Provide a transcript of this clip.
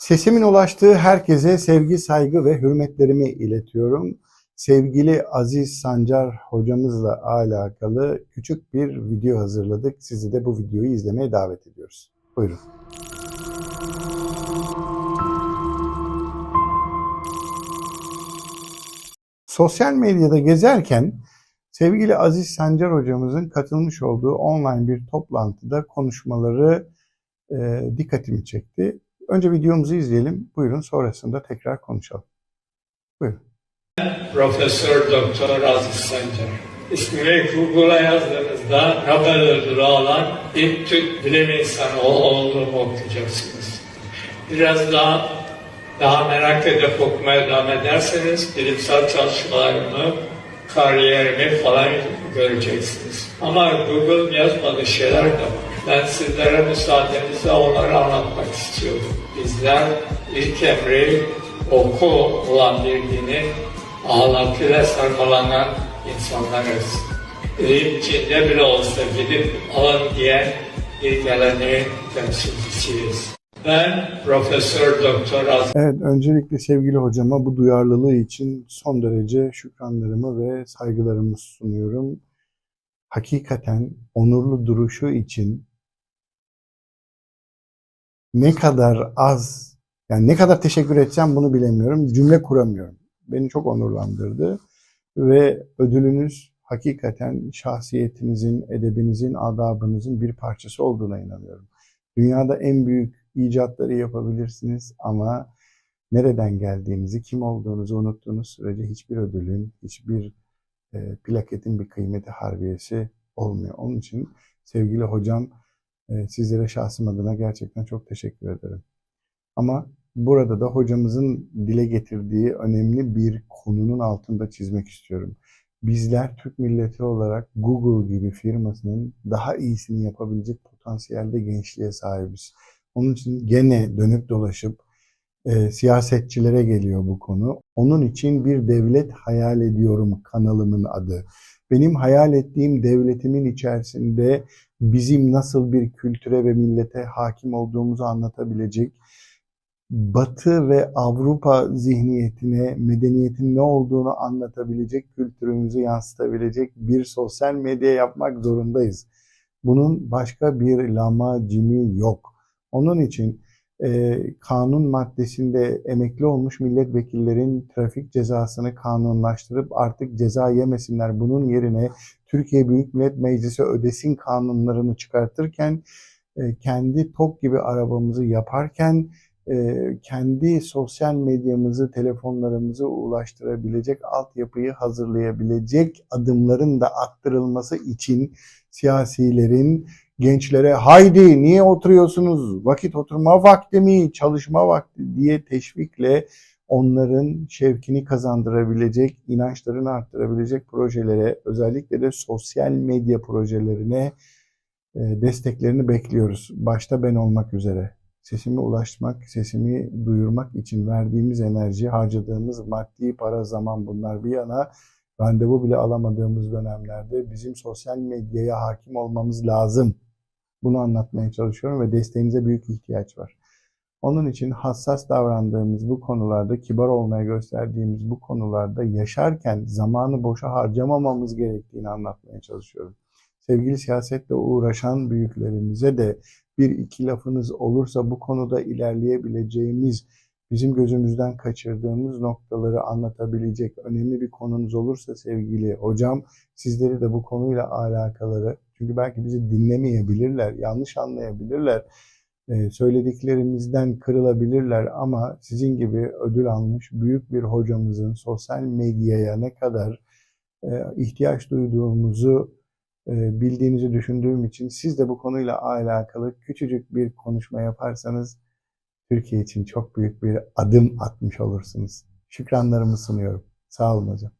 Sesimin ulaştığı herkese sevgi, saygı ve hürmetlerimi iletiyorum. Sevgili Aziz Sancar hocamızla alakalı küçük bir video hazırladık. Sizi de bu videoyu izlemeye davet ediyoruz. Buyurun. Sosyal medyada gezerken sevgili Aziz Sancar hocamızın katılmış olduğu online bir toplantıda konuşmaları e, dikkatimi çekti. Önce videomuzu izleyelim. Buyurun sonrasında tekrar konuşalım. Buyurun. Profesör Doktor Aziz Sancar. İsmini Google'a yazdığınızda Nobel ödülü alan ilk Türk bilim insanı olduğumu okuyacaksınız. Biraz daha daha merak edip okumaya devam ederseniz bilimsel çalışmalarımı, kariyerimi falan göreceksiniz. Ama Google yazmadığı şeyler de var. Ben sizlere müsaadenizle onları anlatmak istiyorum. Bizler ilk emri oku olan bir dinin ağlatıyla sarmalanan insanlarız. Bilim içinde bile olsa gidip alın diyen bir geleneğin temsilcisiyiz. Ben Profesör Doktor Evet, öncelikle sevgili hocama bu duyarlılığı için son derece şükranlarımı ve saygılarımı sunuyorum. Hakikaten onurlu duruşu için ne kadar az, yani ne kadar teşekkür edeceğim bunu bilemiyorum. Cümle kuramıyorum. Beni çok onurlandırdı ve ödülünüz hakikaten şahsiyetinizin, edebinizin, adabınızın bir parçası olduğuna inanıyorum. Dünyada en büyük icatları yapabilirsiniz ama nereden geldiğinizi, kim olduğunuzu unuttuğunuz sürece hiçbir ödülün, hiçbir e, plaketin bir kıymeti harbiyesi olmuyor. Onun için sevgili hocam sizlere şahsım adına gerçekten çok teşekkür ederim. Ama burada da hocamızın dile getirdiği önemli bir konunun altında çizmek istiyorum. Bizler Türk milleti olarak Google gibi firmasının daha iyisini yapabilecek potansiyelde gençliğe sahibiz. Onun için gene dönüp dolaşıp e, siyasetçilere geliyor bu konu. Onun için bir devlet hayal ediyorum kanalımın adı. Benim hayal ettiğim devletimin içerisinde bizim nasıl bir kültüre ve millete hakim olduğumuzu anlatabilecek, Batı ve Avrupa zihniyetine, medeniyetin ne olduğunu anlatabilecek, kültürümüzü yansıtabilecek bir sosyal medya yapmak zorundayız. Bunun başka bir lamacimi yok. Onun için e, kanun maddesinde emekli olmuş milletvekillerin trafik cezasını kanunlaştırıp artık ceza yemesinler. Bunun yerine Türkiye Büyük Millet Meclisi ödesin kanunlarını çıkartırken e, kendi TOK gibi arabamızı yaparken e, kendi sosyal medyamızı, telefonlarımızı ulaştırabilecek altyapıyı hazırlayabilecek adımların da aktarılması için siyasilerin gençlere haydi niye oturuyorsunuz, vakit oturma vakti mi, çalışma vakti diye teşvikle onların şevkini kazandırabilecek, inançlarını arttırabilecek projelere, özellikle de sosyal medya projelerine e, desteklerini bekliyoruz. Başta ben olmak üzere. Sesimi ulaştırmak, sesimi duyurmak için verdiğimiz enerji, harcadığımız maddi para, zaman bunlar bir yana randevu bile alamadığımız dönemlerde bizim sosyal medyaya hakim olmamız lazım. Bunu anlatmaya çalışıyorum ve desteğinize büyük ihtiyaç var. Onun için hassas davrandığımız bu konularda, kibar olmaya gösterdiğimiz bu konularda yaşarken zamanı boşa harcamamamız gerektiğini anlatmaya çalışıyorum. Sevgili siyasetle uğraşan büyüklerimize de bir iki lafınız olursa bu konuda ilerleyebileceğimiz, bizim gözümüzden kaçırdığımız noktaları anlatabilecek önemli bir konunuz olursa sevgili hocam, sizleri de bu konuyla alakaları, çünkü belki bizi dinlemeyebilirler, yanlış anlayabilirler, e, söylediklerimizden kırılabilirler ama sizin gibi ödül almış büyük bir hocamızın sosyal medyaya ne kadar e, ihtiyaç duyduğumuzu e, bildiğinizi düşündüğüm için siz de bu konuyla alakalı küçücük bir konuşma yaparsanız Türkiye için çok büyük bir adım atmış olursunuz. Şükranlarımı sunuyorum. Sağ olun hocam.